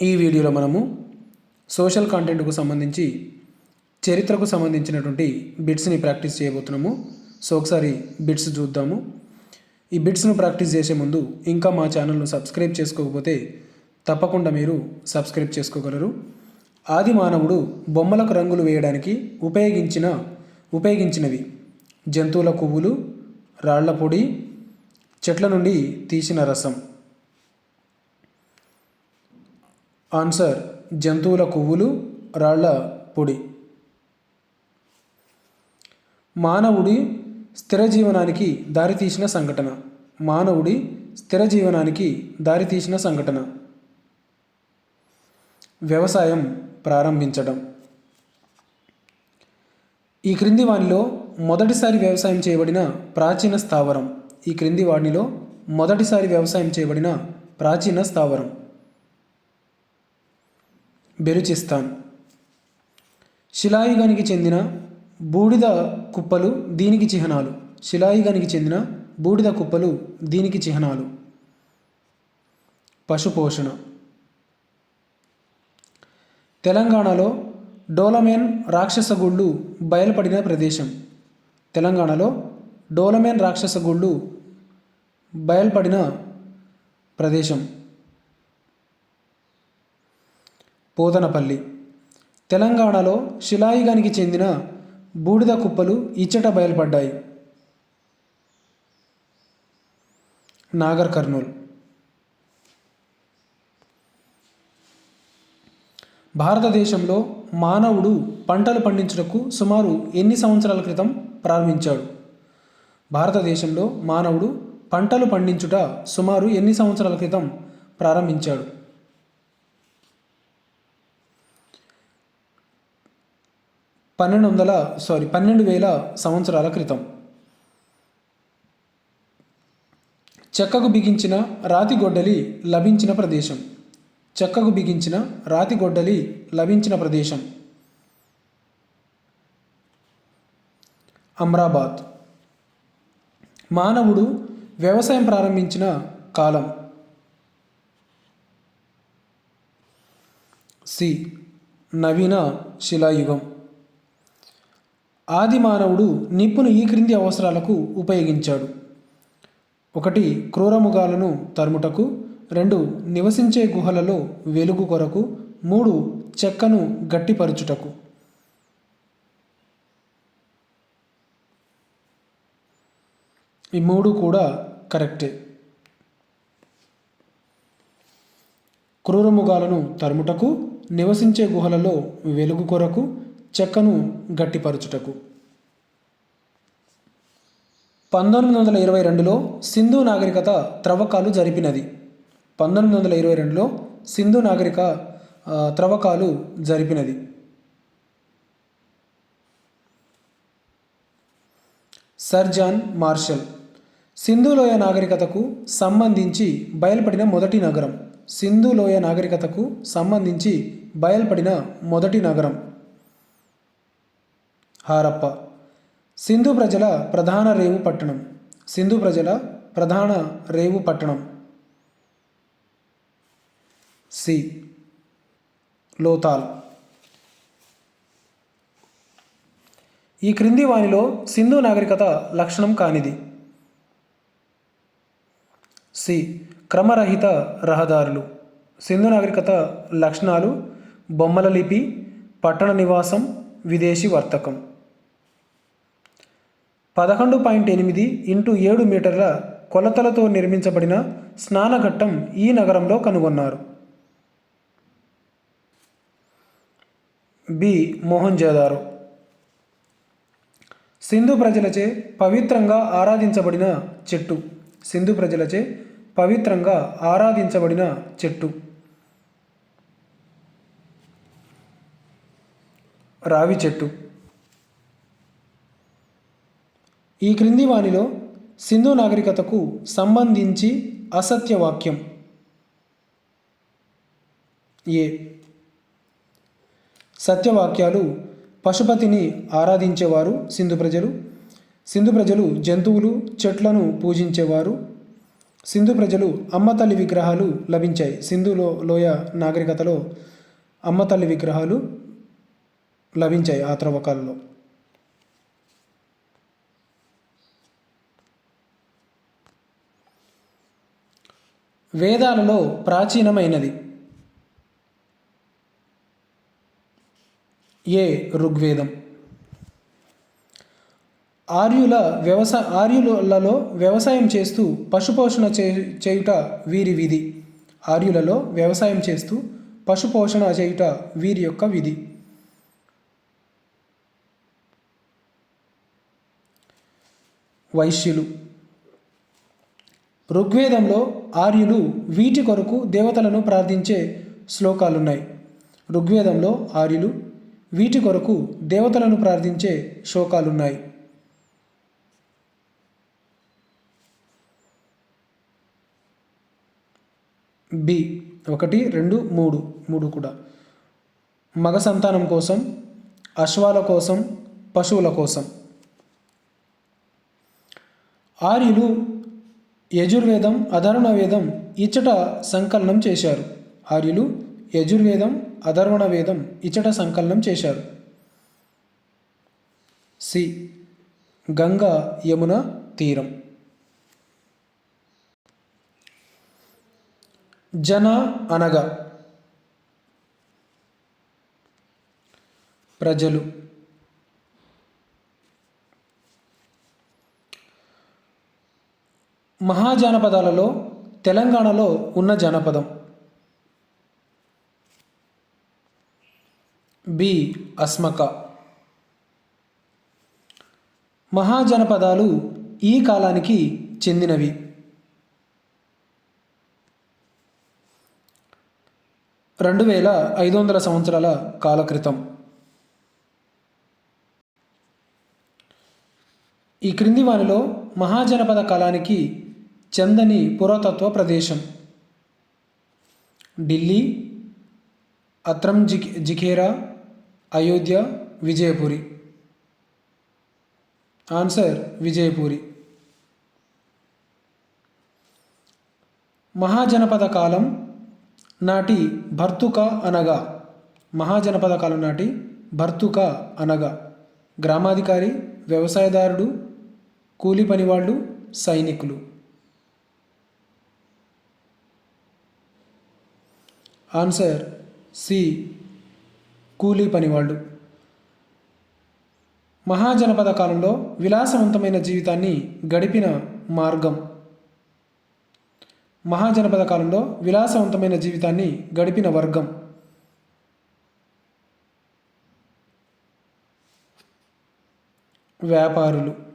ఈ వీడియోలో మనము సోషల్ కంటెంట్కు సంబంధించి చరిత్రకు సంబంధించినటువంటి బిట్స్ని ప్రాక్టీస్ చేయబోతున్నాము. సో ఒకసారి బిట్స్ చూద్దాము. ఈ బిట్స్ను ప్రాక్టీస్ చేసే ముందు ఇంకా మా ఛానల్ను సబ్స్క్రైబ్ చేసుకోకపోతే తప్పకుండా మీరు సబ్స్క్రైబ్ చేసుకోగలరు. ఆది మానవుడు బొమ్మలకు రంగులు వేయడానికి ఉపయోగించిన ఉపయోగించినవి జంతువుల కొవ్వులు రాళ్ళ పొడి చెట్ల నుండి తీసిన రసం. ఆన్సర్ జంతువుల కొవ్వులు రాళ్ళ పొడి. మానవుడి స్థిర జీవనానికి దారితీసిన సంఘటన. మానవుడి స్థిర జీవనానికి దారితీసిన సంఘటన. వ్యవసాయం ప్రారంభించడం. ఈ క్రింది వానిలో మొదటిసారి వ్యవసాయం చేయబడిన ప్రాచీన స్థావరం. ఈ క్రింది వానిలో మొదటిసారి వ్యవసాయం చేయబడిన ప్రాచీన స్థావరం. బెలుచిస్తాన్ శిలాయుగానికి చెందిన బూడిద కుప్పలు దీనికి చిహ్నాలు. శిలాయుగానికి చెందిన బూడిద కుప్పలు దీనికి చిహ్నాలు. పశుపోషణ. తెలంగాణలో డోలమేన్ రాక్షస గుళ్ళు బయలుపడిన ప్రదేశం. తెలంగాణలో డోలమేన్ రాక్షస గుళ్ళు బయలుపడిన ప్రదేశం. పోతనపల్లి. తెలంగాణలో శిలాయుగానికి చెందిన బూడిద కుప్పలు ఇచ్చట బయలుపడ్డాయి. నాగర్ కర్నూల్. భారతదేశంలో మానవుడు పంటలు పండించుటకు సుమారు ఎన్ని సంవత్సరాల క్రితం ప్రారంభించాడు? భారతదేశంలో మానవుడు పంటలు పండించుట సుమారు ఎన్ని సంవత్సరాల క్రితం ప్రారంభించాడు? పన్నెండు వందల సారీ పన్నెండు వేల సంవత్సరాల క్రితం. చెక్కకు బిగించిన రాతి గొడ్డలి లభించిన ప్రదేశం. చెక్కకు బిగించిన రాతి గొడ్డలి లభించిన ప్రదేశం. అమ్రాబాద్. మానవుడు వ్యవసాయం ప్రారంభించిన కాలం. సి. నవీన శిలాయుగం. ఆది మానవుడు నిప్పును ఈ క్రింది అవసరాలకు ఉపయోగించాడు. ఒకటి క్రూరముగాలను తరుముటకు. రెండు నివసించే గుహలలో వెలుగు కొరకు. మూడు చెక్కను గట్టిపరుచుటకు. ఈ మూడు కూడా కరెక్టే. క్రూరముగాలను తరుముటకు. నివసించే గుహలలో వెలుగు కొరకు. చెక్కను గట్టిపరచుటకు. పంతొమ్మిది వందల ఇరవై రెండులో సింధు నాగరికత త్రవ్వకాలు జరిపినది. పంతొమ్మిది వందల ఇరవై రెండులో సింధు నాగరిక త్రవ్వకాలు జరిపినది. సర్ జాన్ మార్షల్ సింధులోయ నాగరికతకు సంబంధించి బయలుపడిన మొదటి నగరం. సింధులోయ నాగరికతకు సంబంధించి బయలుపడిన మొదటి నగరం. హారప్ప. సింధు ప్రజల ప్రధాన రేవు పట్టణం. సింధు ప్రజల ప్రధాన రేవు పట్టణం. సి. లోతాల్. ఈ క్రింది వానిలో సింధు నాగరికత లక్షణం కానిది. సి. క్రమరహిత రహదారులు. సింధు నాగరికత లక్షణాలు బొమ్మల లిపి పట్టణ నివాసం విదేశీ వర్తకం. పదకొండు పాయింట్ ఎనిమిది ఇంటూ ఏడు మీటర్ల కొలతలతో నిర్మించబడిన స్నానఘట్టం ఈ నగరంలో కనుగొన్నారు. బి. మోహన్జాదారో సింధు ప్రజలచే పవిత్రంగా ఆరాధించబడిన చెట్టు. సింధు ప్రజలచే పవిత్రంగా ఆరాధించబడిన చెట్టు. రావి చెట్టు. ఈ క్రింది వాణిలో సింధు నాగరికతకు సంబంధించి అసత్య వాక్యం. ఏ. సత్యవాక్యాలు పశుపతిని ఆరాధించేవారు సింధు ప్రజలు సింధు ప్రజలు జంతువులు చెట్లను పూజించేవారు సింధు ప్రజలు అమ్మతల్లి విగ్రహాలు లభించాయి. సింధులో లోయ నాగరికతలో అమ్మతల్లి విగ్రహాలు లభించాయి ఆ త్రవ్వకాలలో. వేదాలలో ప్రాచీనమైనది. ఏ ఋగ్వేదం? ఆర్యుల వ్యవసాయ ఆర్యులలో వ్యవసాయం చేస్తూ పశుపోషణ చే చేయుట వీరి విధి. ఆర్యులలో వ్యవసాయం చేస్తూ పశుపోషణ చేయుట వీరి యొక్క విధి. వైశ్యులు ఋగ్వేదంలో ఆర్యులు వీటి కొరకు దేవతలను ప్రార్థించే శ్లోకాలున్నాయి. ఋగ్వేదంలో ఆర్యులు వీటి కొరకు దేవతలను ప్రార్థించే శ్లోకాలున్నాయి. బి ఒకటి రెండు మూడు మూడు కూడా. మగ సంతానం కోసం అశ్వాల కోసం పశువుల కోసం. ఆర్యులు యజుర్వేదం అధర్వణ వేదం ఇచ్చట సంకలనం చేశారు. ఆర్యులు యజుర్వేదం అధర్వణ వేదం ఇచ్చట సంకలనం చేశారు. సి. గంగా యమున తీరం. జన అనగా ప్రజలు. మహాజానపదాలలో తెలంగాణలో ఉన్న జానపదం. బి. అస్మక. మహాజనపదాలు ఈ కాలానికి చెందినవి. రెండు వేల ఐదు వందల సంవత్సరాల కాల క్రితం ఈ క్రింది వానిలో మహాజనపద కాలానికి చందని పురాతత్వ ప్రదేశం. ఢిల్లీ అత్రం జిక్ జిఖేరా అయోధ్య విజయపురి. ఆన్సర్ విజయపురి. మహాజనపద కాలం నాటి భర్తుక అనగా మహాజనపద కాలం నాటి భర్తుక అనగా గ్రామాధికారి వ్యవసాయదారుడు కూలి పనివాళ్ళు సైనికులు. Answer C. కూలీ పనివాళ్ళు. మహాజనపద కాలంలో విలాసవంతమైన జీవితాన్ని గడిపిన మార్గం. మహాజనపద కాలంలో విలాసవంతమైన జీవితాన్ని గడిపిన వర్గం. వ్యాపారులు.